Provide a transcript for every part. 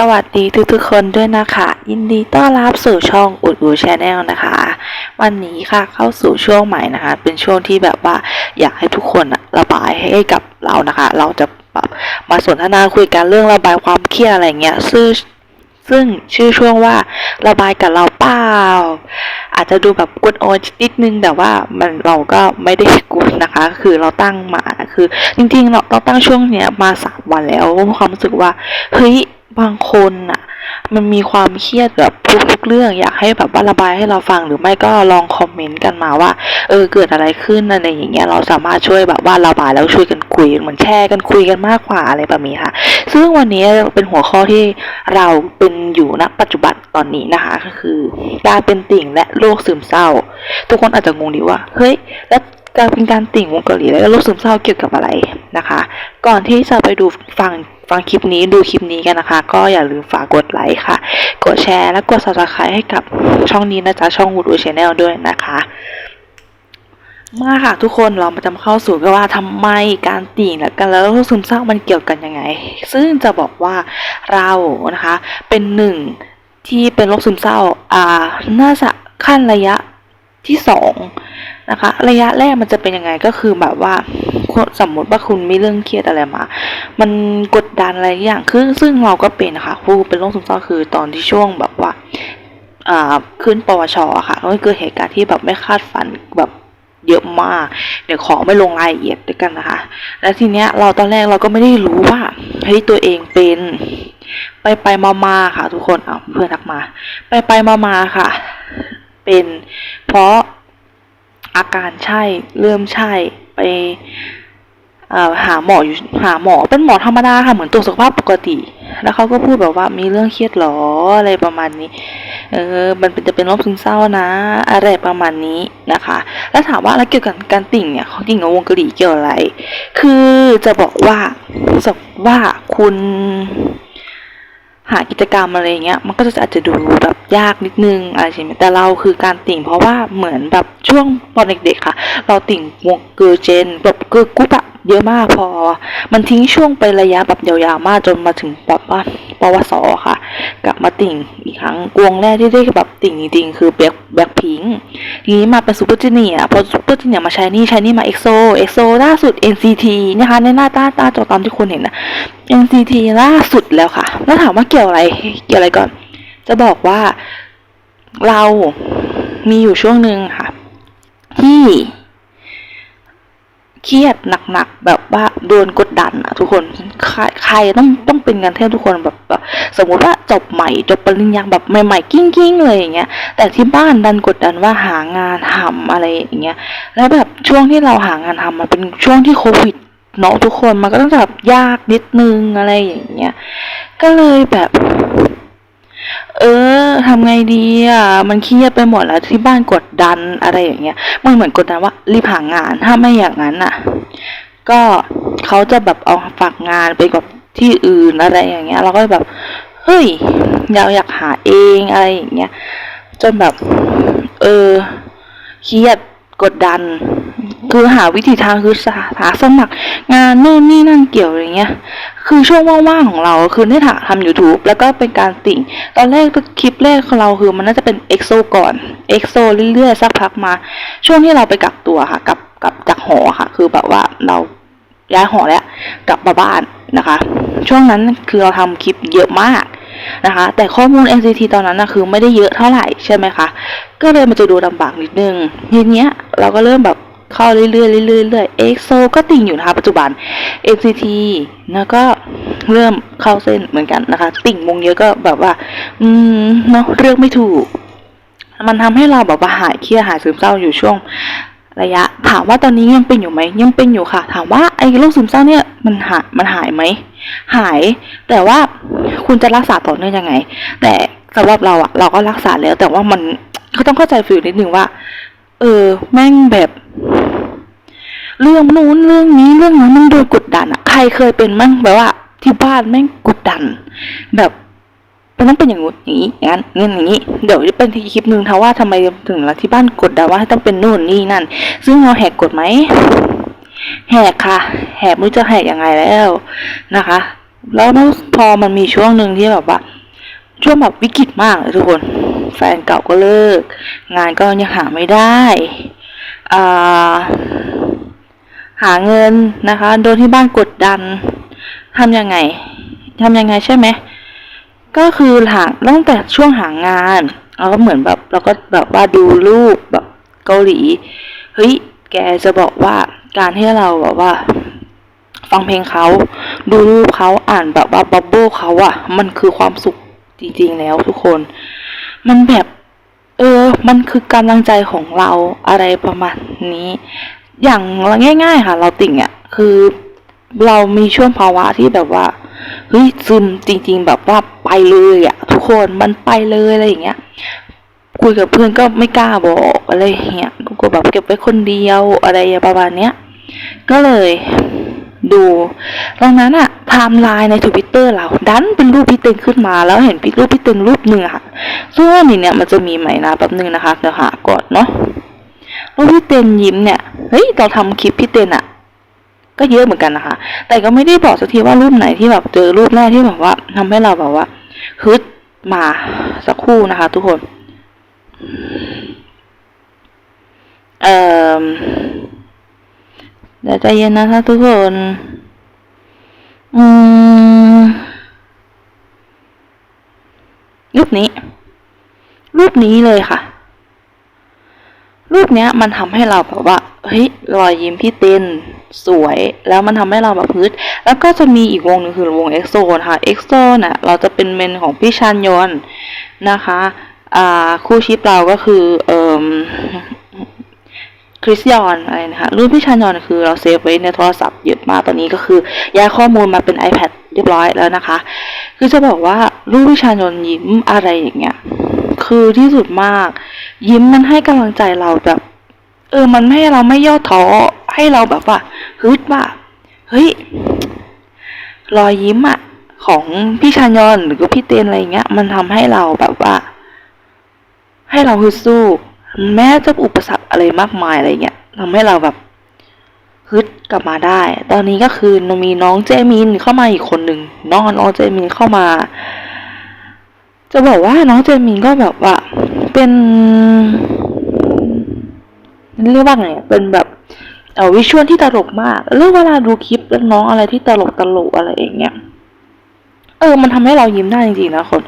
สวัสดีทุกๆคนด้วยนะคะ ยินดีต้อนรับสู่ช่องอุดอูชาแนลนะคะ วันนี้ค่ะเข้าสู่ช่วงใหม่นะคะ เป็นช่วงที่แบบว่าอยากให้ทุกคนระบายให้กับเรานะคะ เราจะแบบมาสนทนาคุยกันเรื่องระบายความเครียดอะไรเงี้ยซึ่งซึ่งชื่อช่วงว่าระบายกับเราเปล่า อาจจะดูแบบกวนโอนนิดนึงแต่ว่ามันเราก็ไม่ได้กวนนะคะ คือเราตั้งมาคือ จริงๆเราเราตั้งช่วงเนี้ยมาสามวันแล้วความรู้สึกว่าเฮ้ย บางคนอะมันมีความเครียดแบบทุกๆเรื่อง อยากให้แบบว่าระบายให้เราฟังหรือไม่ก็ลองคอมเมนต์กันมาว่า เออเกิดอะไรขึ้นอะไรอย่างเงี้ยเราสามารถช่วยแบบว่าระบายแล้วช่วยกันคุยเหมือนแชร์กันคุยกันมากกว่าอะไรแบบนี้ค่ะ ซึ่งวันนี้เป็นหัวข้อที่เราเป็นอยู่ณปัจจุบันตอนนี้นะคะ ก็คือการเป็นติ่งและโรคซึมเศร้า ทุกคนอาจจะงงดีว่า เฮ้ยแล้ว การเป็นการติ่งวงเกาหลีและโรคซึมเศร้าเกี่ยวกับอะไรนะคะ ก่อนที่จะไปดูฟังฟังคลิปนี้ดูคลิปนี้กันนะคะ ก็อย่าลืมฝากกดไลค์ค่ะ กดแชร์และกด subscribe ให้กับช่องนี้นะจ๊ะช่อง Wood Channel ด้วยนะคะมาค่ะทุกคนเรามาจะมาเข้าสู่กันว่าทำไมการติ่งและกันแล้วโรคซึมเศร้ามันเกี่ยวกันยังไง ซึ่งจะบอกว่าเรานะคะ เป็นหนึ่งที่เป็นโรคซึมเศร้าอ่าน่าจะขั้นระยะที่สอง นะคะ ระยะแรกมันจะเป็นยังไงก็คือแบบว่าสมมติว่าคุณมีเรื่องเครียดอะไรมา มันกดดันอะไรอย่างคือซึ่งเราก็เป็นนะคะผู้เป็นโรคซึมเศร้าคือตอนที่ช่วงแบบว่าอ่าขึ้นปวชอะค่ะก็เกิดเหตุการณ์ที่แบบไม่คาดฝันแบบเยอะมาก เดี๋ยวขอไม่ลงรายละเอียดด้วยกันนะคะ แล้วทีเนี้ยเราตอนแรกเราก็ไม่ได้รู้ว่าเฮ้ยตัวเองเป็น ไปไปมามาค่ะ ทุกคนเอาเพื่อนทักมา ไปไปมามาค่ะ เป็นเพราะ อาการใช่เริ่มใช่ไปหาหมออยู่หาหมอเป็นหมอธรรมดาค่ะเหมือนตัวจสุขภาพปกติ แล้วเขาก็พูดแบบว่ามีเรื่องเครียดหรออะไรประมาณนี้ เออ มันเป็นจะเป็นโรคซึมเศร้านะ อะไรประมาณนี้นะคะ แล้วถามว่าแล้วเกี่ยวกับการติ่งเนี่ยเขาติ่งกับวงกะหรี่เกี่ยวอะไร คือจะบอกว่าจะว่าคุณ หากิจกรรมอะไรเงี้ยมันก็จะอาจจะดูแบบยากนิดนึงอะไรใช่ไหมแต่เราคือการติ่งเพราะว่าเหมือนแบบช่วงตอนเด็กๆค่ะ เราติ่งวงเกอร์เจนแบบเกอร์กุ๊ปอะ เยอะมากพอ มันทิ้งช่วงไประยะแบบยาวๆมากจนมาถึงแบบว่าปวสค่ะ กลับมาติ่งอีกครั้งวงแรกที่ได้แบบติ่งจริงๆคือแบ็คแบ็คพิงทีนี้มาเป็นซูเปอร์จูเนียร์พอซูเปอร์จูเนียร์มาใช้นี่ใช้นี่มาเอ็กโซเอ็กโซล่าสุด NCT นะคะในหน้าตาตาจอตามที่คุณเห็นนะ NCT ล่าสุดแล้วค่ะ แล้วถามว่าเกี่ยวอะไรเกี่ยวอะไรก่อน จะบอกว่าเรามีอยู่ช่วงหนึ่งค่ะ ที่ เครียดหนักๆแบบว่าโดนกดดันอะทุกคนใครใครต้องต้องเป็นกันแทบทุกคนแบบแบบ สมมติว่าจบใหม่จบปริญญาแบบใหม่ๆกิ้งๆเลยอย่างเงี้ยแต่ที่บ้านดันกดดันว่าหางานทำอะไรอย่างเงี้ยแล้วแบบช่วงที่เราหางานทำมันเป็นช่วงที่โควิดเนาะทุกคนมันก็ต้องแบบยากนิดนึงอะไรอย่างเงี้ยก็เลยแบบ เออทำไงดีอะ มันเครียดไปหมดแล้วที่บ้านกดดันอะไรอย่างเงี้ย มันเหมือนกดดันว่ารีบหางานถ้าไม่อย่างนั้นอะ ก็เขาจะแบบเอาฝากงานไปกับที่อื่นอะไรอย่างเงี้ย เราก็แบบเฮ้ยเราอยากหาเองอะไรอย่างเงี้ยจนแบบ เออเครียดกดดัน คือหาวิธีทางคือหาสมัครงานนู่นนี่นั่นเกี่ยวอะไรเงี้ย คือช่วงว่างๆของเราคือได้ถ่าทำ YouTube แล้วก็เป็นการติ่ง ตอนแรกคลิปแรกของเราคือมันน่าจะเป็นเอ็กโซก่อนเอ็กโซเรื่อยๆสักพักมา ช่วงที่เราไปกักตัวค่ะกับกับจากหอค่ะ คือแบบว่าเราย้ายหอแล้วกลับมาบ้านนะคะ ช่วงนั้นคือเราทำคลิปเยอะมากนะคะ แต่ข้อมูล NCT ตอนนั้นนะคือไม่ได้เยอะเท่าไหร่ใช่ไหมคะ ก็เลยมันจะดูลำบากนิดนึงทีเนี้ยเราก็เริ่มแบบ เข้าเรื่อยๆเรื่อยๆเรื่อยๆ EXO ก็ติ่งอยู่นะคะปัจจุบัน NCT แล้วก็เริ่มเข้าเส้นเหมือนกันนะคะ ติ่งวงเยอะก็แบบว่า อืมเนาะเรื่องไม่ถูก มันทำให้เราแบบว่าหายเครียดหายซึมเศร้าอยู่ช่วงระยะ ถามว่าตอนนี้ยังเป็นอยู่ไหมยังเป็นอยู่ค่ะ ถามว่าไอ้โรคซึมเศร้าเนี่ยมันหายมันหายไหมหาย แต่ว่าคุณจะรักษาต่อเนื่องยังไง แต่สำหรับเราอะเราก็รักษาแล้ว แต่ว่ามันเขาต้องเข้าใจฟิลนิดนึงว่า เออ แม่งแบบ เรื่องนู้นเรื่องนี้เรื่องนั้นมันโดนกดดันอะใครเคยเป็นมั่งแบบว่า ที่บ้านแม่งกดดัน แบบมันต้องเป็นอย่างงู้นอย่างนี้อย่างนั้นเงี้ยอย่างนี้ เดี๋ยวจะเป็นที่คลิปหนึ่งถ้าว่าทำไมถึงเราที่บ้านกดดันว่าให้ต้องเป็นนู่นนี่นั่น ซึ่งเราแหกกฎไหมแหกค่ะ แหกไม่รู้จะแหกยังไงแล้วนะคะ แล้วพอมันมีช่วงหนึ่งที่แบบว่า ช่วงแบบวิกฤตมากเลยทุกคน แฟนเก่าก็เลิก งานก็ยังหาไม่ได้อ่า หาเงินนะคะ โดนที่บ้านกดดันทำยังไงทำยังไงใช่ไหมก็คือหาตั้งแต่ช่วงหางานเราก็เหมือนแบบเราก็แบบว่าดูรูปแบบเกาหลีเฮ้ยแกจะบอกว่าการที่เราแบบว่า ฟังเพลงเขาดูรูปเขาอ่านแบบว่าบับเบิลเขาอะมันคือความสุขจริงๆแล้วทุกคน มันแบบ เออ มันคือกำลังใจของเราอะไรประมาณนี้ อย่างง่าย ๆ ค่ะ เราติ่งอะคือเรามีช่วงภาวะที่แบบว่าเฮ้ยซึมจริง ๆ แบบว่าไปเลยอะทุกคนมันไปเลยอะไรอย่างเงี้ยคุยกับเพื่อนก็ไม่กล้าบอกอะไรอย่างเงี้ยก็แบบเก็บไว้คนเดียวอะไรประมาณเนี้ยก็เลยดูดังนั้นอะไทม์ไลน์ในทวิตเตอร์เราดันเป็นรูปพี่เต็งขึ้นมาแล้วเห็นพี่รูปพี่เต็งรูปหนึ่งอะค่ะซึ่งว่านี่เนี่ยมันจะมีไหมนะแป๊บนึงนะคะเดี๋ยวหาก่อนเนาะ รูปพี่เต็นยิ้มเนี่ยเฮ้ยเราทำคลิปพี่เต็นอะก็เยอะเหมือนกันนะคะ แต่ก็ไม่ได้บอกสักทีว่ารูปไหนที่แบบเจอรูปแรกที่แบบว่าทำให้เราแบบว่าฮึดมาสักครู่นะคะ ทุกคนเอ่อเดี๋ยวใจเย็นนะคะทุกคน อืมรูปนี้ รูปนี้เลยค่ะ รูปเนี้ยมันทำให้เราแบบว่าเฮ้ยรอยยิ้มพี่เต้นสวยแล้วมันทำให้เราแบบพึดแล้วก็จะมีอีกวงหนึ่งคือวงเอ็กโซนะคะเอ็กโซน่ะเราจะเป็นเมนของพี่ชันยอนนะคะอ่าคู่ชิปเราก็คือเอ่อคริสยอนอะไรนะคะรูปพี่ชานยอนคือเราเซฟไว้ในโทรศัพท์เยอะมากตอนนี้ก็คือย้ายข้อมูลมาเป็น iPad เรียบร้อยแล้วนะคะ คือจะบอกว่ารูปพี่ชานยอนยิ้มอะไรอย่างเงี้ย คือที่สุดมาก ยิ้มมันให้กำลังใจเราแบบ เออ มันไม่ให้เราไม่ย่อท้อให้เราแบบว่าฮึดว่าเฮ้ยรอยยิ้มอะของพี่ชานยอนหรือก็พี่เตนอะไรเงี้ย มันทำให้เราแบบว่า ให้เราฮึดสู้ แม้จะอุปสรรคอะไรมากมายอะไรเงี้ยทำให้เราแบบฮึดกลับมาได้ ตอนนี้ก็คือมีน้องเจมินเข้ามาอีกคนหนึ่งน้องน้องเจมินเข้ามา จะบอกว่าน้องเจมินก็แบบว่า เป็นเรียกว่าไงเป็นแบบเออวิชวลที่ตลกมากเรื่องเวลาดูคลิปน้องอะไรที่ตลกตลกอะไรอย่างเงี้ยเออ มันทำให้เรายิ้มได้จริงๆนะคน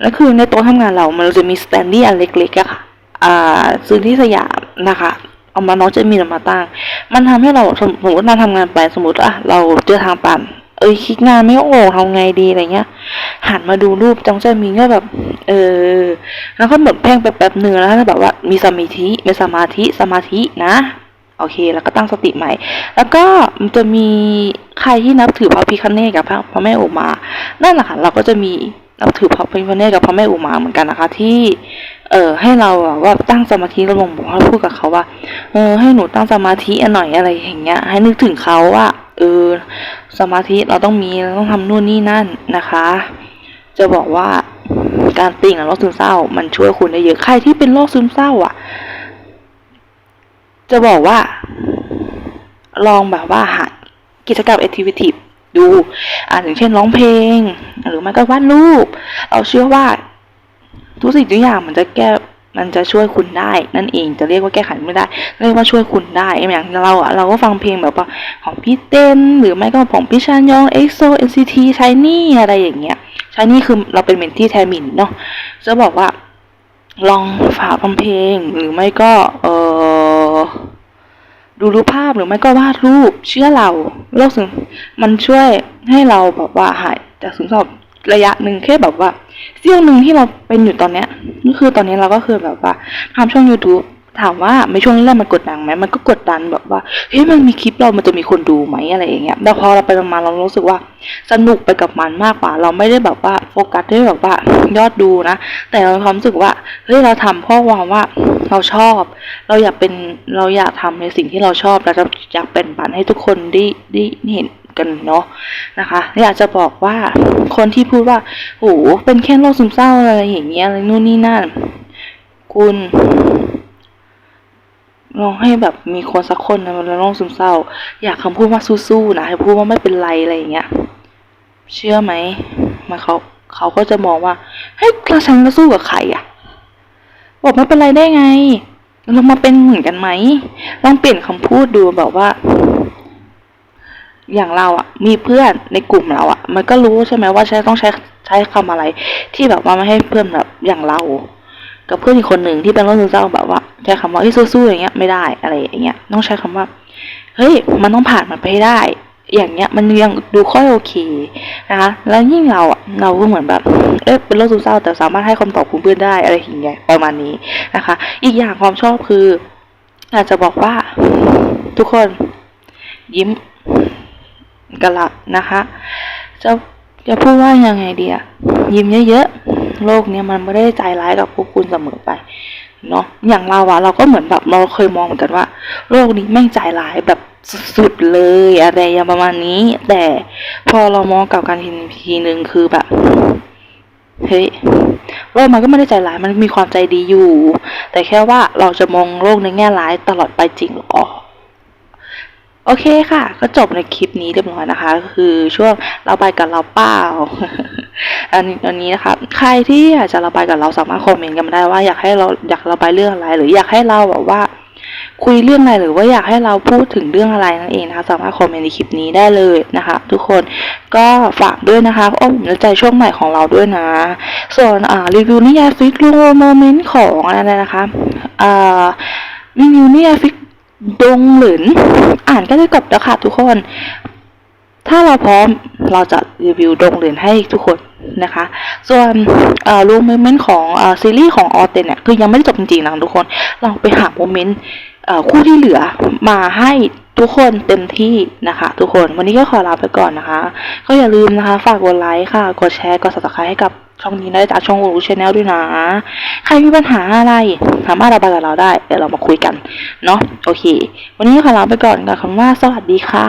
แล้วคือในโต๊ะทำงานเรา มันจะมีสแตนดี้อันเล็กๆอะค่ะ อ่า ซื้อที่สยามนะคะ เอามาน้องจะมีมาตั้ง มันทำให้เราสมมติเราทำงานไปสมมติอะเราเจอทางปัน เอ้ยคิดงานไม่ออกทำไงดีอะไรเงี้ย หันมาดูรูปจังเจะมีก็แบบ เออ แล้วก็หมดแพ่งไปแป๊บหนึ่งแล้วก็แบบว่ามีสมาธิมีสมาธิสมาธินะโอเค แล้วก็ตั้งสติใหม่ แล้วก็มันจะมีใครที่นับถือพระพิคเนตกับพระพระแม่อุมา นั่นแหละค่ะเราก็จะมีนับถือพระพิคเนตกับพระแม่อุมาเหมือนกันนะคะ ที่ เออให้เราอะว่าตั้งสมาธิเราลงบอกว่าพูดกับเขาว่า เออให้หนูตั้งสมาธิหน่อยอะไรอย่างเงี้ย ให้นึกถึงเขาว่า สมาธิเราต้องมีเราต้องทำนู่นนี่นั่นนะคะ จะบอกว่าการติ่งโรคซึมเศร้า มันช่วยคุณได้เยอะใครที่เป็นโรคซึมเศร้า อะ จะบอกว่า ลองแบบว่าหากิจกรรมแอคทิวิทีดูอ่าอย่างเช่นร้องเพลง หรือไม่ก็วาดรูป เราเชื่อว่าทุกสิ่งทุกอย่างมันจะแก้ มันจะช่วยคุณได้นั่นเองจะเรียกว่าแก้ไขไม่ได้ เรียกว่าช่วยคุณได้อย่างเราอะเราก็ฟังเพลงแบบว่าของพี่เต้น หรือไม่ก็ของพี่ชานยองเอ็กโซเอ็นซีทีชายนี่อะไรอย่างเงี้ยชายนี่คือเราเป็นเมนที่แทมินเนาะจะบอกว่า ลองฝากฟังเพลงหรือไม่ก็เออดูรูปภาพหรือไม่ก็วาดรูปเชื่อเราโลกซึมมันช่วยให้เราแบบว่าหายจากซึมเศร้าระยะหนึ่งแค่แบบว่า เสี้ยวหนึ่งที่เราเป็นอยู่ตอนเนี้ยนี่คือตอนนี้เราก็คือแบบว่าทำช่อง YouTube ถามว่าไม่ช่วงแรกมันกดดันไหมมันก็กดดันแบบว่าเฮ้ยมันมีคลิปเรามันจะมีคนดูไหมอะไรอย่างเงี้ยแต่พอเราไปมาเรารู้สึกว่าสนุกไปกับมันมากกว่า เราไม่ได้แบบว่าโฟกัสได้แบบว่ายอดดูนะ แต่เราความรู้สึกว่าเฮ้ยเราทำเพราะว่าว่าเราชอบ เราอยากเป็นเราอยากทำในสิ่งที่เราชอบเราอยากเป็นปันให้ทุกคนได้ได้เห็น กันเนาะนะคะ อยากจะบอกว่าคนที่พูดว่าโหเป็นแค่โรคซึมเศร้าอะไรอย่างเงี้ยอะไรนู่นนี่นั่น คุณลองให้แบบมีคนสักคนนะมันโรคซึมเศร้า อยากคำพูดว่าสู้ๆนะให้พูดว่าไม่เป็นไรอะไรอย่างเงี้ย เชื่อไหมมันเขาเขาก็จะมองว่าเฮ้ยเราฉันจะสู้กับใครอะบอกไม่เป็นไรได้ไงเรามาเป็นเหมือนกันไหมลองเปลี่ยนคำพูดดูแบบว่า อย่างเราอะมีเพื่อนในกลุ่มเราอะมันก็รู้ใช่ไหมว่าใช้ต้องใช้ใช้คำอะไร ที่แบบว่าไม่ให้เพื่อนแบบอย่างเรา กับเพื่อนอีกคนหนึ่งที่เป็นโรคซึมเศร้าแบบว่าใช้คำว่าเฮ้ยสู้ๆอย่างเงี้ยไม่ได้อะไรอย่างเงี้ยต้องใช้คำว่าเฮ้ยมันต้องผ่านมันไปให้ได้ อย่างเงี้ยมันยังดูค่อยโอเคนะคะแล้วยิ่งเราอะเราก็เหมือนแบบเอ๊ะเป็นโรคซึมเศร้าแต่สามารถให้คำตอบคุณเพื่อนได้อะไรอย่างเงี้ยประมาณนี้นะคะ อีกอย่างความชอบคือ อาจจะบอกว่าทุกคนยิ้ม กันละนะคะ จะจะพูดว่ายังไงดีอะยิ้มเยอะๆโลกเนี้ยมันไม่ได้ใจร้ายกับพวกคุณเสมอไปเนาะอย่างเราอะเราก็เหมือนแบบเราเคยมองเหมือนกันว่า โลกนี้แม่งใจร้ายแบบสุดๆเลยอะไรอย่างประมาณนี้ แต่พอเรามองกลับกันทีทีหนึ่งคือแบบเฮ้ยโลกมันก็ไม่ได้ใจร้ายมันมีความใจดีอยู่ แต่แค่ว่าเราจะมองโลกในแง่ร้ายตลอดไปจริงหรอ โอเคค่ะ ก็จบในคลิปนี้เรียบร้อยนะคะ คือช่วงเราไปกับเราเปล่าอันอันนี้นะคะใครที่อยากจะระบายกับเราสามารถคอมเมนต์กันมาได้ว่าอยากให้เราอยากระบายเรื่องอะไร หรืออยากให้เราแบบว่า คุยเรื่องอะไรหรือว่าอยากให้เราพูดถึงเรื่องอะไรนั่นเองนะคะ สามารถคอมเมนต์ในคลิปนี้ได้เลยนะคะ ทุกคนก็ฝากด้วยนะคะอ้อมอกน้ำใจช่วงใหม่ของเราด้วยนะ ส่วนอ่ารีวิวนิยายฟิกลูโมเมนต์ของอะไรนะคะอ่ารีวิวนิยายฟิก ดงหลินอ่านก็จะจบแล้วค่ะทุกคน ถ้าเราพร้อมเราจะรีวิวดงเหรียญให้ทุกคนนะคะ ส่วนรูมเมนต์ของอซีรีส์ของออเตนเนี่ยคือยังไม่ได้จบจริงๆนะทุกคน เราไปหาโมเมนต์คู่ที่เหลือมาให้ทุกคนเต็มที่นะคะ ทุกคนวันนี้ก็ขอลาไปก่อนนะคะ ก็อย่าลืมนะคะ ฝากกดไลค์ค่ะ กดแชร์ กด subscribe ให้กับ ช่องนี้ได้จากช่องอูรูชแนลด้วยนะ ใครมีปัญหาอะไร สามารถระบายกับเราได้ เดี๋ยวเรามาคุยกัน เนาะ โอเค วันนี้ขอลาไปก่อนกับคำว่าสวัสดีค่ะ